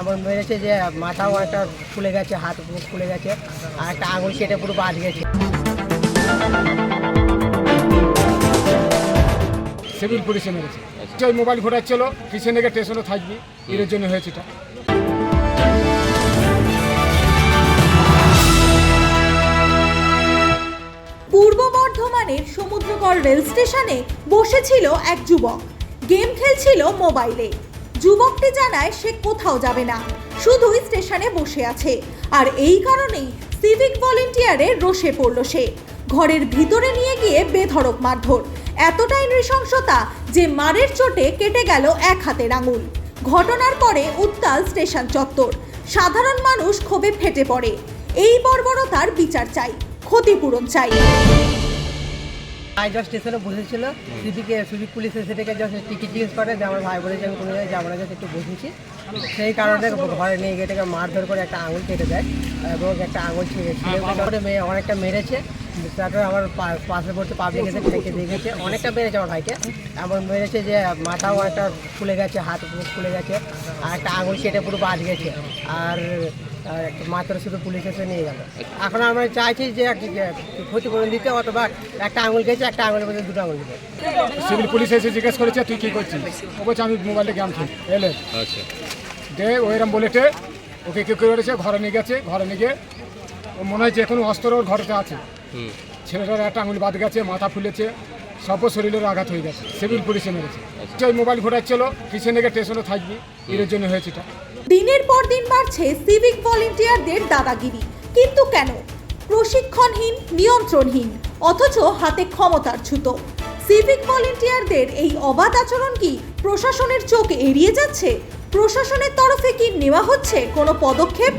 এমন মেরেছে যে মাথাও একটা ফুলে গেছে হাত ফুলে গেছে আর একটা আঙুল কেটে পুরো বাদ গেছে। সিভিল পুলিশে মেরেছে। ওই মোবাইল ঘোরাচ্ছিল পিছনে গিয়ে স্টেশনে থাকবি এর জন্য হয়েছে এটা। পূর্ব বর্ধমানের সমুদ্রকর রেল স্টেশনে বসেছিল এক যুবক। গেম খেলছিল মোবাইলে। যুবকটি জানায় সে কোথাও যাবে না, শুধুই স্টেশনে বসে আছে। আর এই কারণেই সিভিক ভলেন্টিয়ারে রোষে পড়ল সে। ঘরের ভিতরে নিয়ে গিয়ে বেধড়ক মারধর। এতটাই নৃশংসতা যে মারের চোটে কেটে গেল এক হাতের আঙুল। ঘটনার পরে উত্তাল স্টেশন চত্বর। সাধারণ মানুষ ক্ষোভে ফেটে পড়ে। এই বর্বরতার বিচার চাই, ক্ষতিপূরণ চাই। আই জাস্ট স্টেশনে বসেছিল। সিভিকে সিভিক পুলিশ এসে থেকে জাস্ট টিকিট জিজ্ঞেস করে যে আমার ভাই বলেছে আমি কোনো জায়গায় যাব না জাস্ট একটু বসেছি। সেই কারণে ঘরে নিয়ে গিয়ে থেকে মারধর করে একটা আঙুল কেটে দেয় এবং একটা আঙুল ছিঁড়ে ছিঁড়ে করে মেয়ে অনেকটা মেরেছে। তারপরে আমার পাশে পড়তে পাবলিক এসে থেকে দেখেছে অনেকটা মেরেছে আমার ভাইকে। এমন মেরেছে যে মাথাও একটা ফুলে গেছে হাত ফুলে গেছে আর একটা আঙুল কেটে পুরো বাদ গেছে আর মাত্র শুধু পুলিশ এসে নিয়ে গেল। এখন আমরা চাইছি যে ক্ষতিপূরণ দিতে অথবা একটা আঙুল গেছে একটা আঙুলের মধ্যে দুটো আঙুল দিতে সিভিল পুলিশ এসে জিজ্ঞেস করেছে তুই কী করছিস? ও বলছে আমি মোবাইলে গেম খেলি। এলে। আচ্ছা। দে ওইরকম বলেছে। ওকে কেউ কেউ করেছে ঘরে নিয়ে গেছে ঘরে নিয়ে গিয়ে ও মনে হয় যে কোনো অস্ত্র ওর ঘরেতে আছে। ছেলেটার একটা আঙুল বাদ গেছে মাথা ফুলেছে সব শরীরের আঘাত হয়ে গেছে সিভিল পুলিশে মেরেছে। ওই মোবাইল ঘোরাচ্ছিল পিছনে গিয়ে স্টেশনে থাকবি এর জন্য হয়েছে এটা। দিনের পর দিন বাড়ছে সিভিক ভলেন্টিয়ারদের দাদাগিরি। কিন্তু কেন? প্রশিক্ষণহীন নিয়ন্ত্রণহীন অথচ হাতে ক্ষমতার ছুতো। সিভিক ভলেন্টিয়ারদের এই অবাধ আচরণ কি প্রশাসনের চোখ এড়িয়ে যাচ্ছে? প্রশাসনের তরফে কি নেওয়া হচ্ছে কোনো পদক্ষেপ?